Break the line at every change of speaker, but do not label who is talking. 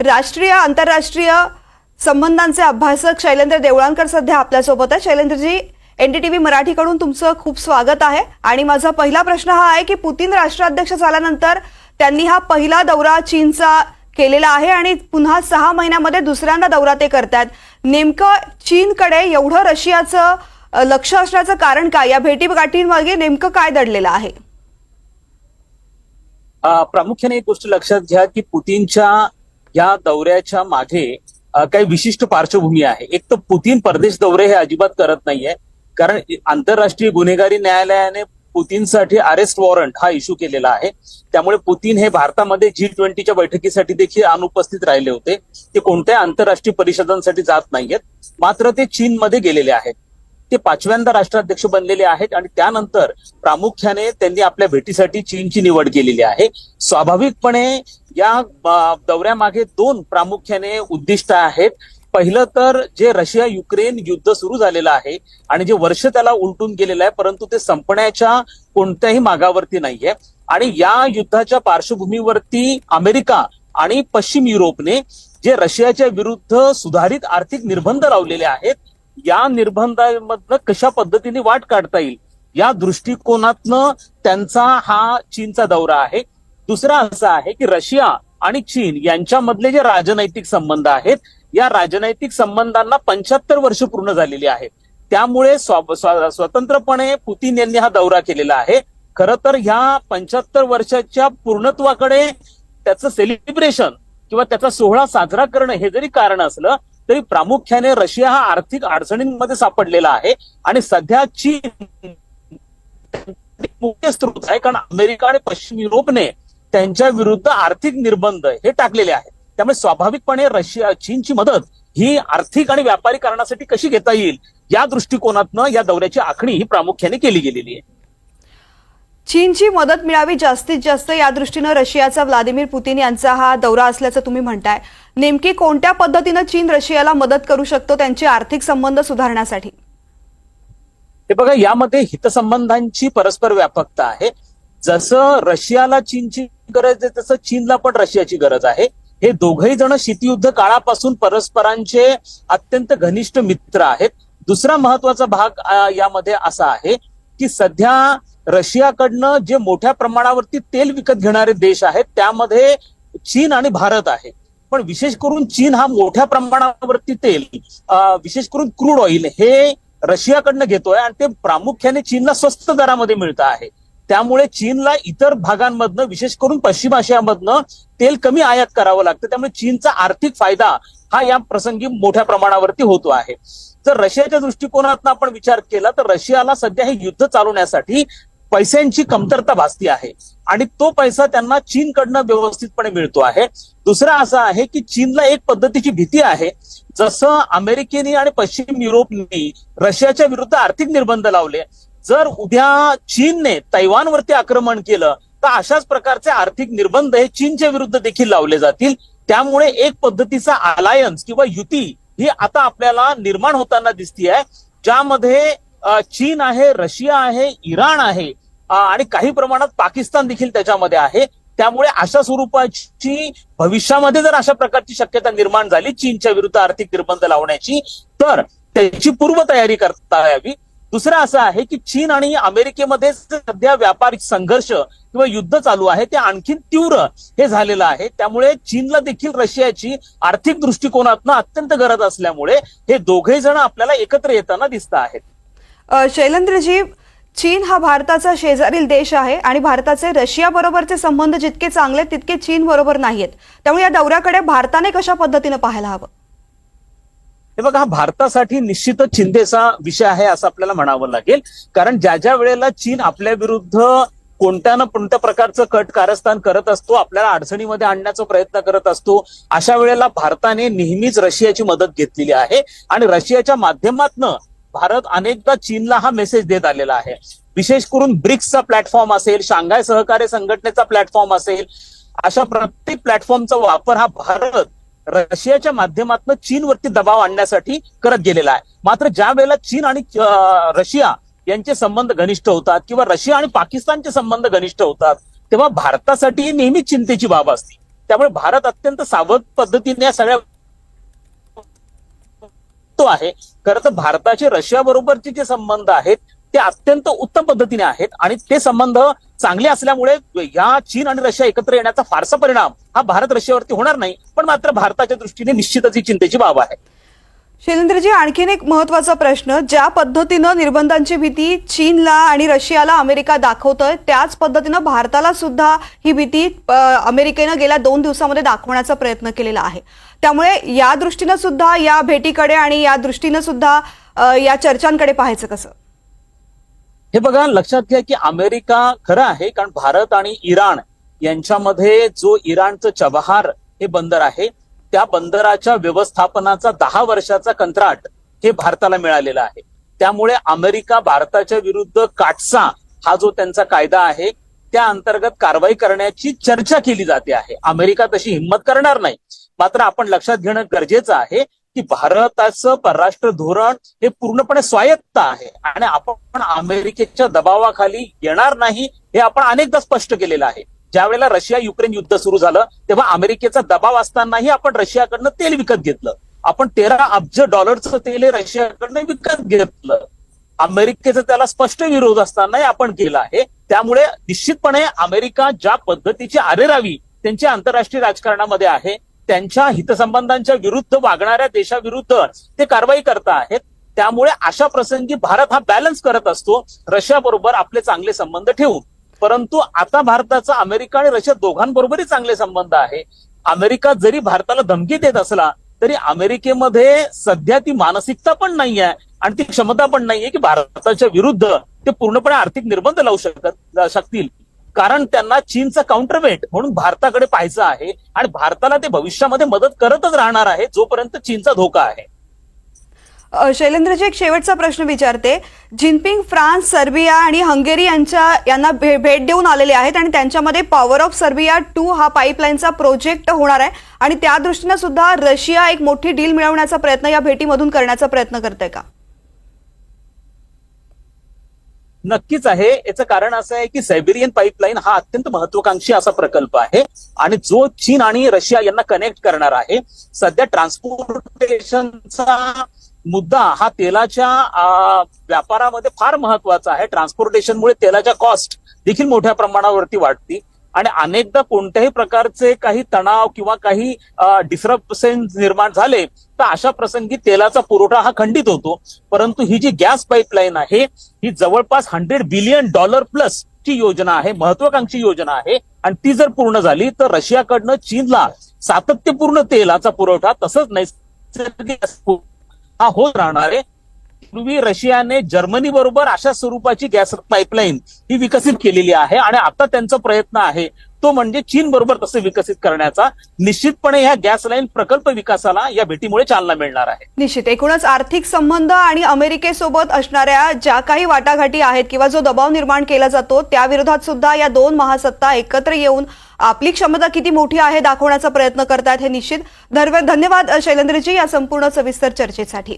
राष्ट्रीय आंतरराष्ट्रीय संबंधांचे अभ्यासक शैलेंद्र देवळांकर सध्या आपल्यासोबत आहे शैलेंद्रजी एनडीटीव्ही मराठीकडून तुमचं खूप स्वागत आहे. आणि माझा पहिला प्रश्न हा आहे की पुतीन राष्ट्राध्यक्ष झाल्यानंतर त्यांनी हा पहिला दौरा चीनचा केलेला आहे आणि पुन्हा सहा महिन्यामध्ये दुसऱ्यांदा दौरा ते करतात नेमकं चीनकडे एवढं रशियाचं लक्ष असण्याचं कारण काय? या भेटीगाठींमागे नेमकं काय दडलेलं आहे?
प्रामुख्याने एक गोष्ट लक्षात घ्या की पुतीनच्या या दौऱ्याच्या मागे काही विशिष्ट पार्श्वभूमी आहे. एक तर पुतीन परदेश दौरे हे अजिबात करत नाहीये. कारण आंतरराष्ट्रीय गुन्हेगारी न्यायालयाने पुतीनसाठी अरेस्ट वॉरंट हा इश्यू केलेला आहे. त्यामुळे पुतीन हे भारतामध्ये जी ट्वेंटीच्या बैठकीसाठी देखील अनुपस्थित राहिले होते. ते कोणत्याही आंतरराष्ट्रीय परिषदांसाठी जात नाहीयेत. मात्र ते चीनमध्ये गेलेले आहेत. ते पाचव्यांदा राष्ट्राध्यक्ष बनलेले आहेत आणि त्यानंतर प्रामुख्याने त्यांनी आपल्या भेटीसाठी चीनची निवड केलेली आहे. स्वाभाविकपणे या दौऱ्यामागे दोन प्रामुख्याने उद्दिष्ट आहेत. पहिलं तर जे रशिया युक्रेन युद्ध सुरू झालेलं आहे आणि जे वर्ष त्याला उलटून गेलेलं आहे परंतु ते संपण्याच्या कोणत्याही मागावरती नाहीये. आणि या युद्धाच्या पार्श्वभूमीवरती अमेरिका आणि पश्चिम युरोपने जे रशियाच्या विरुद्ध सुधारित आर्थिक निर्बंध लावलेले आहेत या निर्बंधांमधनं कशा पद्धतीने वाट काढता येईल? या दृष्टिकोनातनं त्यांचा हा चीनचा दौरा आहे. दुसरा असा आहे की रशिया आणि चीन यांच्यामधले जे राजनैतिक संबंध आहेत या राजनैतिक संबंधांना पंच्याहत्तर वर्ष पूर्ण झालेली आहेत त्यामुळे स्वतंत्रपणे पुतीन यांनी हा दौरा केलेला आहे. खरं तर ह्या पंच्याहत्तर वर्षाच्या पूर्णत्वाकडे त्याचं सेलिब्रेशन किंवा त्याचा सोहळा साजरा करणं हे जरी कारण असलं तरी प्रामुख्याने रशिया हा आर्थिक अडचणींमध्ये सापडलेला आहे आणि सध्या चीन मुख्य स्रोत आहे कारण अमेरिका आणि पश्चिम युरोपने त्यांच्या विरुद्ध आर्थिक निर्बंध हे टाकलेले आहेत. त्यामुळे स्वाभाविकपणे रशिया चीनची मदत ही आर्थिक आणि व्यापारी कारणासाठी कशी घेता येईल या दृष्टिकोनातनं या दौऱ्याची आखणी ही प्रामुख्याने केली गेलेली आहे.
चीनची मदत मिळावी जास्तीत जास्त या दृष्टीनं रशियाचा व्लादिमीर पुतीन यांचा हा दौरा असल्याचं तुम्ही म्हणताय. नेमकी कोणत्या पद्धतीनं चीन रशियाला मदत करू शकतो त्यांचे आर्थिक संबंध सुधारण्यासाठी?
हे बघा यामध्ये हितसंबंधांची परस्पर व्यापकता आहे. जसं रशियाला चीनची गरज आहे तसं चीनला पण रशियाची गरज आहे. हे दोघही जण शीतयुद्ध काळापासून परस्परांचे अत्यंत घनिष्ठ मित्र आहेत. दुसरा महत्त्वाचा भाग यामध्ये असा आहे की सध्या रशियाकडनं जे मोठ्या प्रमाणावरती तेल विकत घेणारे देश आहेत त्यामध्ये चीन आणि भारत आहे. पण विशेष करून चीन हा मोठ्या प्रमाणावरती तेल विशेष करून क्रूड ऑइल हे रशियाकडनं घेतोय आणि ते प्रामुख्याने चीनला स्वस्त दरामध्ये मिळतं आहे. त्यामुळे चीनला इतर भागांमधनं विशेष करून पश्चिम आशियामधनं तेल कमी आयात करावं लागतं. त्यामुळे चीनचा आर्थिक फायदा हा या प्रसंगी मोठ्या प्रमाणावरती होतो आहे. जर रशियाच्या दृष्टिकोनातून आपण विचार केला तर रशियाला सध्या हे युद्ध चालवण्यासाठी पैशांची कमतरता भासती आहे. आणि तो पैसा त्यांना चीनकडनं व्यवस्थितपणे मिळतो आहे. दुसरा असा आहे की चीनला एक पद्धतीची भीती आहे. जसं अमेरिकेने आणि पश्चिम युरोपनी रशियाच्या विरुद्ध आर्थिक निर्बंध लावले. जर उद्या चीनने तैवानवरती आक्रमण केलं तर अशाच प्रकारचे आर्थिक निर्बंध हे चीनच्या विरुद्ध देखील लावले जातील. त्यामुळे एक पद्धतीचा अलायन्स किंवा युती ही आता आपल्याला निर्माण होताना दिसतीये ज्यामध्ये चीन आहे रशिया आहे इराण आहे आणि काही प्रमाणात पाकिस्तान देखील त्याच्यामध्ये आहे. त्यामुळे अशा स्वरूपाची भविष्यामध्ये जर अशा प्रकारची शक्यता निर्माण झाली चीनच्या विरुद्ध आर्थिक निर्बंध लावण्याची तर त्याची पूर्वतयारी करता यावी. दुसरं असं आहे की चीन आणि अमेरिकेमध्ये सध्या व्यापारिक संघर्ष किंवा युद्ध चालू आहे ते आणखीन तीव्र हे झालेलं आहे. त्यामुळे चीनला देखील रशियाची आर्थिक दृष्टिकोनातनं अत्यंत गरज असल्यामुळे हे दोघे जण आपल्याला एकत्र येताना दिसत आहेत.
शैलेंद्रजी चीन हा भारताचा शेजारील देश आहे आणि भारताचे रशिया बरोबरचे संबंध जितके चांगले तितके चीन बरोबर नाहीयेत. त्यामुळे या दौऱ्याकडे भारताने कशा पद्धतीनं पाहायला हवं?
हे बघा हा भारतासाठी निश्चितच चिंतेचा विषय आहे असं आपल्याला म्हणावं लागेल. कारण ज्या ज्या वेळेला चीन आपल्या विरुद्ध कोणत्या ना कोणत्या प्रकारचं कट कारस्थान करत असतो आपल्याला अडचणीमध्ये आणण्याचा प्रयत्न करत असतो अशा वेळेला भारताने नेहमीच रशियाची मदत घेतलेली आहे. आणि रशियाच्या माध्यमातनं भारत अनेकदा चीनला हा मेसेज देत आलेला आहे. विशेष करून ब्रिक्सचा प्लॅटफॉर्म असेल शांघाय सहकार्य संघटनेचा प्लॅटफॉर्म असेल अशा प्रत्येक प्लॅटफॉर्मचा वापर हा भारत रशियाच्या माध्यमातून चीनवरती दबाव आणण्यासाठी करत गेलेला आहे. मात्र ज्या वेळेला चीन आणि रशिया यांचे संबंध घनिष्ठ होतात किंवा रशिया आणि पाकिस्तानचे संबंध घनिष्ठ होतात तेव्हा भारतासाठी ही नेहमीच चिंतेची बाब असते. त्यामुळे भारत अत्यंत सावध पद्धतीने या सगळ्या महत्त्व आहे. खरं तर भारताचे रशिया बरोबरचे जे संबंध आहेत ते अत्यंत उत्तम पद्धतीने आहेत आणि ते संबंध चांगले असल्यामुळे या चीन आणि रशिया एकत्र येण्याचा फारसा परिणाम हा भारत रशियावरती होणार नाही. पण मात्र भारताच्या दृष्टीने निश्चितच ही चिंतेची बाब आहे.
शैलेंद्रजी आणखीन एक महत्त्वाचा प्रश्न ज्या पद्धतीनं निर्बंधांची भीती चीनला आणि रशियाला अमेरिका दाखवतोय त्याच पद्धतीनं भारताला सुद्धा ही भीती अमेरिकेनं गेल्या दोन दिवसामध्ये दाखवण्याचा प्रयत्न केलेला आहे. त्यामुळे या दृष्टीनं सुद्धा या भेटीकडे आणि या दृष्टीनं सुद्धा या चर्चांकडे पाहायचं कसं?
हे बघा लक्षात घ्या की अमेरिका खरं आहे कारण भारत आणि इराण यांच्यामध्ये जो इराणचं चबहार हे बंदर आहे त्या बंदराच्या व्यवस्थापनाचा दहा वर्षाचा कंत्राट हे भारताला मिळालेलं आहे. त्यामुळे अमेरिका भारताच्या विरुद्ध काटसा हा जो त्यांचा कायदा आहे त्या अंतर्गत कारवाई करण्याची चर्चा केली जाते आहे. अमेरिका तशी हिंमत करणार नाही. मात्र आपण लक्षात घेणं गरजेचं आहे की भारताचं परराष्ट्र धोरण हे पूर्णपणे स्वायत्त आहे आणि आपण अमेरिकेच्या दबावाखाली येणार नाही हे आपण अनेकदा स्पष्ट केलेलं आहे. ज्या वेळेला रशिया युक्रेन युद्ध सुरू झालं तेव्हा अमेरिकेचा दबाव असतानाही आपण रशियाकडनं तेल विकत घेतलं. आपण तेरा अब्ज डॉलरचं तेल हे रशियाकडनं विकत घेतलं. अमेरिकेचा त्याला स्पष्ट विरोध असतानाही आपण केला आहे. त्यामुळे निश्चितपणे अमेरिका ज्या पद्धतीची आरेरावी त्यांच्या आंतरराष्ट्रीय राजकारणामध्ये आहे त्यांच्या हितसंबंधांच्या विरुद्ध वागणाऱ्या देशाविरुद्ध ते कारवाई करत आहेत. त्यामुळे अशा प्रसंगी भारत हा बॅलन्स करत असतो. रशिया बरोबर आपले चांगले संबंध ठेवून. परंतु आता भारताचा अमेरिका आणि रशिया दोघांबरोबरही चांगले संबंध आहे. अमेरिका जरी भारताला धमकी देत असला तरी अमेरिकेमध्ये सध्या ती मानसिकता पण नाही आहे आणि ती क्षमता पण नाहीये की भारताच्या विरुद्ध ते पूर्णपणे आर्थिक निर्बंध लावू शकत शकतील. कारण त्यांना चीनचा काउंटरवेट म्हणून भारताकडे पाहायचं आहे आणि भारताला ते भविष्यामध्ये मदत करतच राहणार आहे जोपर्यंत चीनचा धोका आहे.
शैलेंद्रजी एक शेवटचा प्रश्न विचारते. जिनपिंग फ्रान्स सर्बिया आणि हंगेरी यांच्या यांना भे- भेट देऊन आलेले आहेत आणि त्यांच्यामध्ये पॉवर ऑफ सर्बिया टू हा पाईपलाईनचा प्रोजेक्ट होणार आहे. आणि त्या दृष्टीनं सुद्धा रशिया एक मोठी डील मिळवण्याचा प्रयत्न या भेटीमधून करण्याचा प्रयत्न करते का?
नक्कीच आहे. याचं कारण असं आहे की सायबेरियन पाईपलाईन हा अत्यंत महत्वाकांक्षी असा प्रकल्प आहे आणि जो चीन आणि रशिया यांना कनेक्ट करणार आहे. सध्या ट्रान्सपोर्टेशनचा मुद्दा हा तेलाच्या व्यापारामध्ये फार महत्त्वाचा आहे. ट्रान्सपोर्टेशनमुळे तेलाच्या कॉस्ट देखील मोठ्या प्रमाणावरती वाढती आणि अनेकदा कोणत्याही प्रकारचे काही तणाव किंवा काही डिस्टर्बन्स निर्माण झाले तर अशा प्रसंगी तेलाचा पुरवठा हा खंडित होतो. परंतु ही जी गॅस पाईपलाईन आहे ही जवळपास हंड्रेड बिलियन डॉलर प्लस ची योजना आहे महत्वाकांक्षी योजना आहे. आणि ती जर पूर्ण झाली तर रशियाकडनं चीनला सातत्यपूर्ण तेलाचा पुरवठा तसंच नैसर्गिक हा होत राहणार आहे. पूर्वी रशियाने जर्मनी बरोबर अशा स्वरूपाची गॅस पाईपलाईन ही विकसित केलेली आहे आणि आता त्यांचा प्रयत्न आहे तो म्हणजे चीन बरोबर तसं विकसित करण्याचा. निश्चितपणे ह्या गॅस लाईन प्रकल्प विकासाला या भेटीमुळे चालना मिळणार आहे.
निश्चित. एकूणच आर्थिक संबंध आणि अमेरिकेसोबत असणाऱ्या ज्या काही वाटाघाटी आहेत किंवा जो दबाव निर्माण केला जातो त्या विरोधात सुद्धा या दोन महासत्ता एकत्र येऊन आपली क्षमता किती मोठी आहे दाखवण्याचा प्रयत्न करतात हे निश्चित. धन्यवाद शैलेंद्रजी या संपूर्ण सविस्तर चर्चेसाठी.